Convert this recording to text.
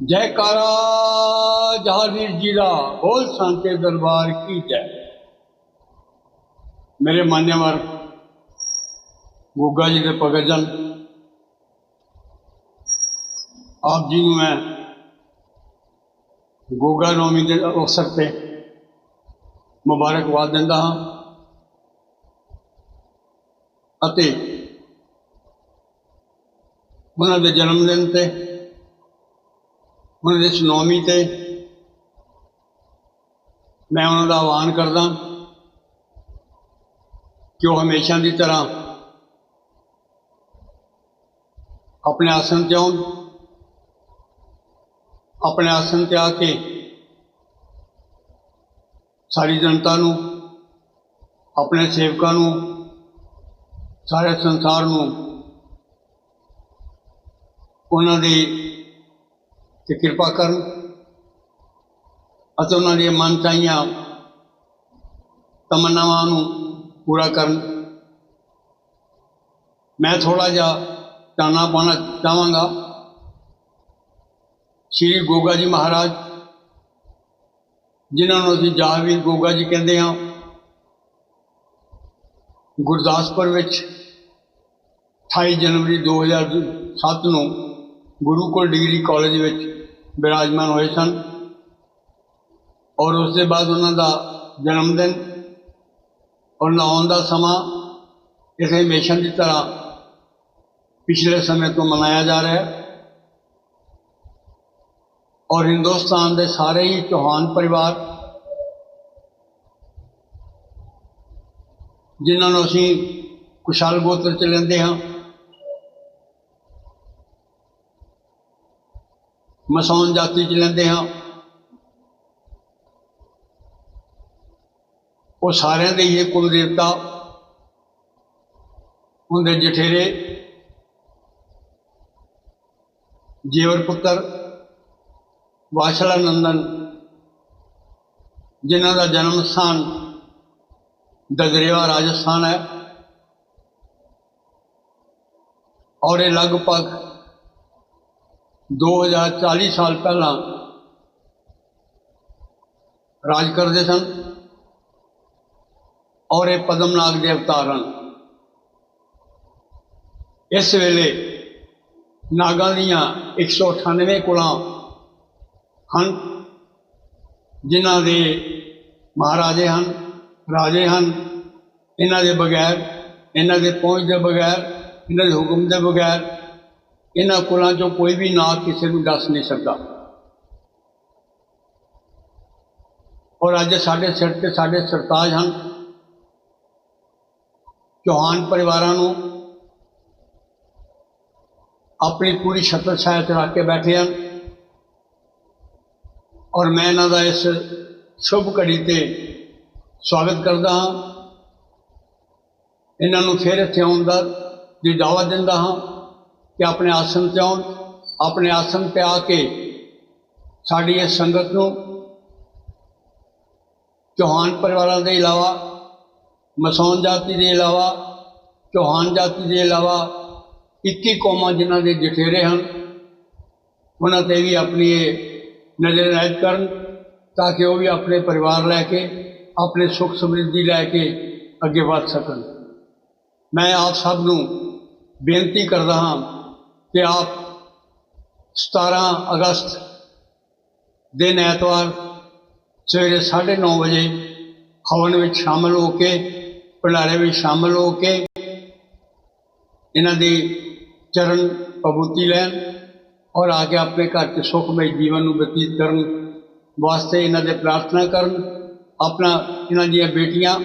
ਜੈਕਾਰਾ ਜਹਾਂਗੀਰ ਜੀ ਦਾ ਬੋਲ ਸਾਂਚੇ ਦਰਬਾਰ ਕੀ ਜੈ। ਮੇਰੇ ਮਾਨਯਵਰ ਗੋਗਾ ਜੀ ਦੇ ਭਗਤ ਆਪ ਜੀ ਨੂੰ ਮੈਂ ਗੋਗਾ ਨੌਮੀ ਦੇ ਅਵਸਰ ਤੇ ਮੁਬਾਰਕਬਾਦ ਦਿੰਦਾ ਹਾਂ ਅਤੇ ਉਹਨਾਂ ਦੇ ਜਨਮ ਦਿਨ ਤੇ ਉਹਨਾਂ ਦੇ ਨੌਮੀ ਤੇ ਮੈਂ ਉਹਨਾਂ ਦਾ ਆਹਵਾਨ ਕਰਦਾ ਕਿ ਉਹ ਹਮੇਸ਼ਾ ਦੀ ਤਰ੍ਹਾਂ ਆਪਣੇ ਆਸਣ ਤੇ ਆਉਣ, ਆਪਣੇ ਆਸਣ ਤੇ ਆ ਕੇ ਸਾਰੀ ਜਨਤਾ ਨੂੰ, ਆਪਣੇ ਸੇਵਕਾਂ ਨੂੰ, ਸਾਰੇ ਸੰਸਾਰ ਨੂੰ ਉਹਨਾਂ ਦੀ ਤੇ ਕਿਰਪਾ ਕਰਨ। ਅਤੇ ਉਹਨਾਂ ਦੀਆਂ ਮਨ ਚਾਹੀਆਂ ਤਮੰਨਾਵਾਂ ਨੂੰ ਪੂਰਾ ਕਰਨ। ਮੈਂ ਥੋੜਾ ਜਿਹਾ ਚਾਨਣਾ ਪਾਉਣਾ ਚਾਹਾਂਗਾ। ਸ਼੍ਰੀ ਗੋਗਾ ਜੀ ਮਹਾਰਾਜ, ਜਿਨ੍ਹਾਂ ਨੂੰ ਅਸੀਂ ਜਾਵੀਰ ਗੋਗਾ ਜੀ ਕਹਿੰਦੇ ਹਾਂ, ਗੁਰਦਾਸਪੁਰ ਵਿੱਚ 28 ਜਨਵਰੀ 2007 ਨੂੰ ਗੁਰੂਕੁਲ ਡਿਗਰੀ ਕਾਲਜ ਵਿੱਚ ਬਿਰਾਜਮਾਨ ਹੋਏ ਸਨ ਔਰ ਉਸ ਦੇ ਬਾਅਦ ਉਹਨਾਂ ਦਾ ਜਨਮ ਦਿਨ ਔਰ ਲਾਉਣ ਦਾ ਸਮਾਂ ਇਹ ਹਮੇਸ਼ਾ ਦੀ ਤਰ੍ਹਾਂ ਪਿਛਲੇ ਸਮੇਂ ਤੋਂ ਮਨਾਇਆ ਜਾ ਰਿਹਾ ਹੈ ਔਰ ਹਿੰਦੁਸਤਾਨ ਦੇ ਸਾਰੇ ਹੀ ਚੌਹਾਨ ਪਰਿਵਾਰ ਜਿਨ੍ਹਾਂ ਨੂੰ ਅਸੀਂ ਕੁਸ਼ਾਲ ਗੋਤਰ ਚ ਲੈਂਦੇ ਹਾਂ ਮਸੌਨ ਜਾਤੀ ਚ ਲੈਂਦੇ ਹਾਂ। ਉਹ ਸਾਰਿਆਂ ਦੇ ਹੀ ਇਹ ਕੁਲ ਦੇਵਤਾ, ਉਹਦੇ ਜਠੇਰੇ, ਜੀਵਰ ਪੁੱਤਰ ਵਾਸ਼ਲਾ ਨੰਦਨ, ਜਿਨ੍ਹਾਂ ਦਾ ਜਨਮ ਸਥਾਨ ਦਦਰੇਵਾ ਰਾਜਸਥਾਨ ਹੈ। ਔਰ ਇਹ ਲਗਭਗ 2040 ਸਾਲ ਪਹਿਲਾਂ ਰਾਜ ਕਰਦੇ ਸਨ ਔਰ ਇਹ ਪਦਮਨਾਗ ਦੇ ਅਵਤਾਰ ਹਨ ਇਸ ਵੇਲੇ ਨਾਗਾਂ ਦੀਆਂ 198 ਕੁਲਾਂ ਹਨ ਜਿਨ੍ਹਾਂ ਦੇ ਮਹਾਰਾਜੇ ਹਨ ਰਾਜੇ ਹਨ ਇਹਨਾਂ ਦੇ ਬਗੈਰ ਇਹਨਾਂ ਦੇ ਪਹੁੰਚ ਦੇ ਬਗੈਰ ਇਹਨਾਂ ਦੇ ਹੁਕਮ ਦੇ ਬਗੈਰ ਇਹਨਾਂ ਕੋਲਾਂ ਚੋਂ ਕੋਈ ਵੀ ਨਾਂ ਕਿਸੇ ਨੂੰ ਦੱਸ ਨਹੀਂ ਸਕਦਾ। ਔਰ ਅੱਜ ਸਾਡੇ ਸਿਰ ਤੇ ਸਾਡੇ ਸਰਤਾਜ ਹਨ। ਚੌਹਾਨ ਪਰਿਵਾਰਾਂ ਨੂੰ ਆਪਣੀ ਪੂਰੀ ਸ਼ਕਲ ਛਾਇਆ ਰੱਖ ਕੇ ਬੈਠੇ ਹਨ। ਔਰ ਮੈਂ ਇਹਨਾਂ ਦਾ ਇਸ ਸ਼ੁਭ ਘੜੀ ਤੇ ਸਵਾਗਤ ਕਰਦਾ ਹਾਂ। ਇਹਨਾਂ ਨੂੰ ਫਿਰ ਇੱਥੇ ਆਉਣ ਦਾ ਦੀ ਦਾਵਾ ਦਿੰਦਾ ਹਾਂ। ਕਿ ਆਪਣੇ ਆਸਣ ਤੇ ਆਉਣ, ਆਪਣੇ ਆਸਣ ਤੇ ਆ ਕੇ ਸਾਡੀ ਇਸ ਸੰਗਤ ਨੂੰ ਚੌਹਾਨ ਪਰਿਵਾਰਾਂ ਦੇ ਇਲਾਵਾ, ਮਸੌਨ ਜਾਤੀ ਦੇ ਇਲਾਵਾ, ਚੌਹਾਨ ਜਾਤੀ ਦੇ ਇਲਾਵਾ 21 ਕੌਮਾਂ ਜਿਨ੍ਹਾਂ ਦੇ ਜਠੇਰੇ ਹਨ, ਉਹਨਾਂ ਤੇ ਵੀ ਆਪਣੀ ਇਹ ਨਜ਼ਰ ਰਾਇਤ ਕਰਨ ਤਾਂ ਕਿ ਉਹ ਵੀ ਆਪਣੇ ਪਰਿਵਾਰ ਲੈ ਕੇ, ਆਪਣੇ ਸੁੱਖ ਸਮਰਿੱਧੀ ਲੈ ਕੇ ਅੱਗੇ ਵਧ ਸਕਣ। ਮੈਂ ਆਪ ਸਭ ਨੂੰ ਬੇਨਤੀ ਕਰਦਾ ਹਾਂ ਕਿ ਆਪ 17 ਅਗਸਤ ਦਿਨ ਐਤਵਾਰ ਸਵੇਰੇ 9:30 ਵਜੇ ਹਵਨ ਵਿੱਚ ਸ਼ਾਮਲ ਹੋ ਕੇ, ਭੰਡਾਰੇ ਵਿੱਚ ਸ਼ਾਮਲ ਹੋ ਕੇ ਇਹਨਾਂ ਦੀ ਚਰਨ ਪਬੂਤੀ ਲੈਣ ਔਰ ਆ ਕੇ ਆਪਣੇ ਘਰ 'ਚ ਸੁਖਮਈ ਜੀਵਨ ਨੂੰ ਬਤੀਤ ਕਰਨ ਵਾਸਤੇ ਇਹਨਾਂ ਦੇ ਪ੍ਰਾਰਥਨਾ ਕਰਨ, ਆਪਣਾ ਇਹਨਾਂ ਦੀਆਂ ਬੇਟੀਆਂ